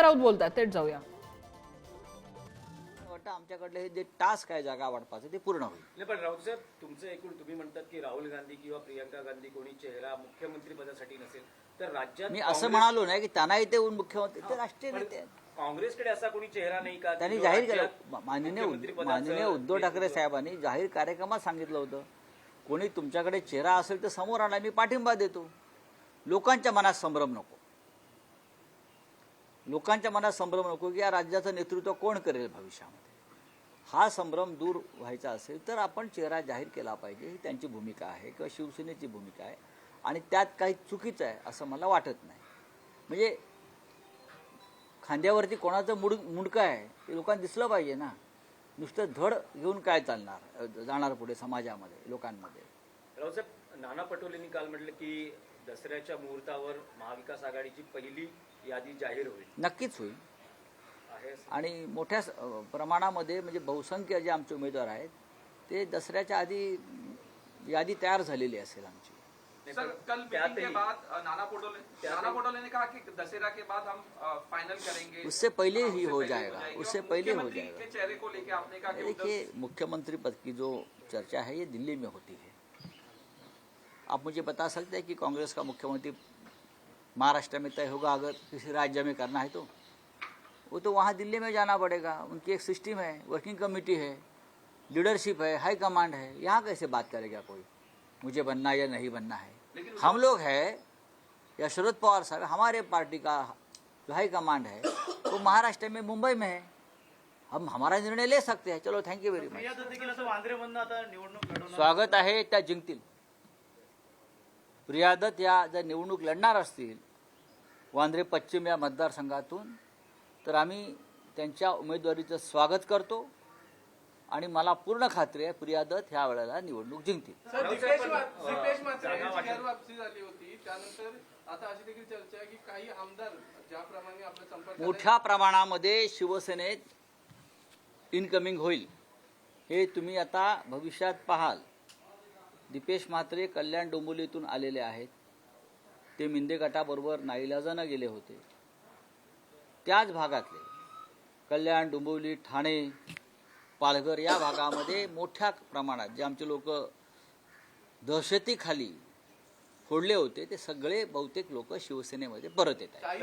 संजय राऊत बोलतात तेच जाऊया. वाटतं आमच्याकडले हे जे टास्क आहे जागा वाटपाचं ते पूर्ण होईल. नाही पण राऊत साहेब तुमचं एकूण तुम्ही म्हणतात की राहुल गांधी किंवा प्रियंका गांधी कोणी चेहरा मुख्यमंत्री पदासाठी नसेल तर राज्यात मी असं काँग्रेस- म्हणालो नाही की त्यांनाही ते मुख्यमंत्री ते राष्ट्रीय नेते आहेत. काँग्रेसकडे असा कोणी चेहरा नाही का की त्यांनी जो जाहीर केलं. राज्यात मा- माननीय मुख्यमंत्री उद्ध- पदाचं माननीय उद्धव ठाकरे नेतृत्व- साहेबांनी जाहीर कार्यक्रमात सांगितलं होतं कोणी तुमच्याकडे चेहरा असेल तर समोर आणा मी पाठिंबा देतो. लोकांच्या मनात संभ्रम नको. लोकांच्या मनात संभ्रम नको की या राज्याचं नेतृत्व कोण करेल भविष्यामध्ये? हा संभ्रम दूर व्हायचा असेल तर आपण चेहरा जाहीर केला पाहिजे. ही त्यांची भूमिका आहे किंवा शिवसेनेची भूमिका आहे. आणि त्यात काही चुकीचं आहे असं मला वाटत नाही. म्हणजे खांद्यावरती कोणाचं मुड मुंडकं आहे ते लोकांना दिसलं पाहिजे ना. नुसतं धड घेऊन काय चालणार जाणार पुढे समाजामध्ये लोकांमध्ये? रावसाहेब नाना पटोलेंनी काल म्हटलं की दसऱ्याच्या मुहूर्तावर महाविकास आघाडीची पहिली यादी जाहीर होईल नक्कीच होईल. आणि मोठ्या प्रमाणामध्ये म्हणजे बहुसंख्य जे आमचे उमेदवार आहेत ते दसऱ्याच्या आधी यादी तयार झालेली असेल आमची नाही, सर पण कल मीटिंग के त्यातही- बाद अ, नाना पटोले नाना पटोले ने कहा कि दशहरा के बाद हम फाइनल करेंगे उससे पहले हाँ, ही जाएगा। उससे पहले हो मुख्यमंत्री जाएगा। के चेहरे को लेके आपने कहा कि उद्धव- देखिए मुख्यमंत्री पद की जो चर्चा है ये दिल्ली में होती है आप मुझे बता सकते हैं कि कांग्रेस का मुख्यमंत्री महाराष्ट्र में तय होगा अगर किसी राज्य में करना है तो। वो तो वहाँ दिल्ली में जाना पड़ेगा। उनकी एक सिस्टम है वर्किंग कमेटी है लीडरशिप है हाई कमांड है। यहाँ कैसे बात करेगा कोई? मुझे बनना या नहीं बनना है। हम लोग है या शरद पवार साहब हमारे पार्टी का जो हाई कमांड है। वो महाराष्ट्र में मुंबई में है। हम हमारा निर्णय ले सकते हैं। चलो थँक्यू व्हेरी मच वांद्रेमधनं आता निवडणूक लढवणार स्वागत आहे त्या जिंकतील। प्रियादत या जर निवडणूक लढणार असतील वांद्रे पश्चिम या मतदारसंघातून तर आम्ही त्यांच्या उमेदवारीचं स्वागत करतो आणि मला पूर्ण खात्री आहे प्रियादत ह्या वेळेला निवडणूक जिंकतील. संपर्कात मोठ्या प्रमाणामध्ये शिवसेनेत इनकमिंग होईल. हे तुम्ही आता भविष्यात पाहाल. दीपेश म्हात्रे कल्याण डोंबिवलीतून आलेले आहेत. ते मिंदे गटाबरोबर नाईलाजानं गेले होते. त्याच भागातले कल्याण डोंबिवली ठाणे पालघर या भागामध्ये मोठ्या प्रमाणात जे आमचे लोक दहशतीखाली फोडले होते ते सगळे बहुतेक लोक शिवसेनेमध्ये परत येत आहेत.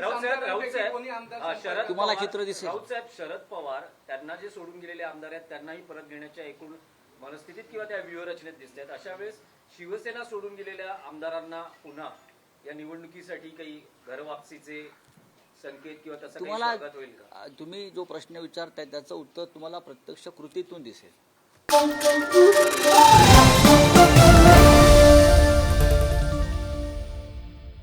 तुम्हाला पवार- चित्र दिसेल. साहेब शरद पवार त्यांना जे सोडून गेलेले आमदार आहेत त्यांनाही परत घेण्याच्या एकूण मनस्थितीत किंवा त्या व्यूहरचनेत दिसत आहेत. अशा वेळेस शिवसेना सोडून गेलेल्या आमदारांना पुन्हा या निवडणुकीसाठी काही घरवापसीचे संकेत किंवा तसं तुम्हाला होईल का? तुम्ही जो प्रश्न विचारताय त्याचं उत्तर तुम्हाला प्रत्यक्ष कृतीतून दिसेल.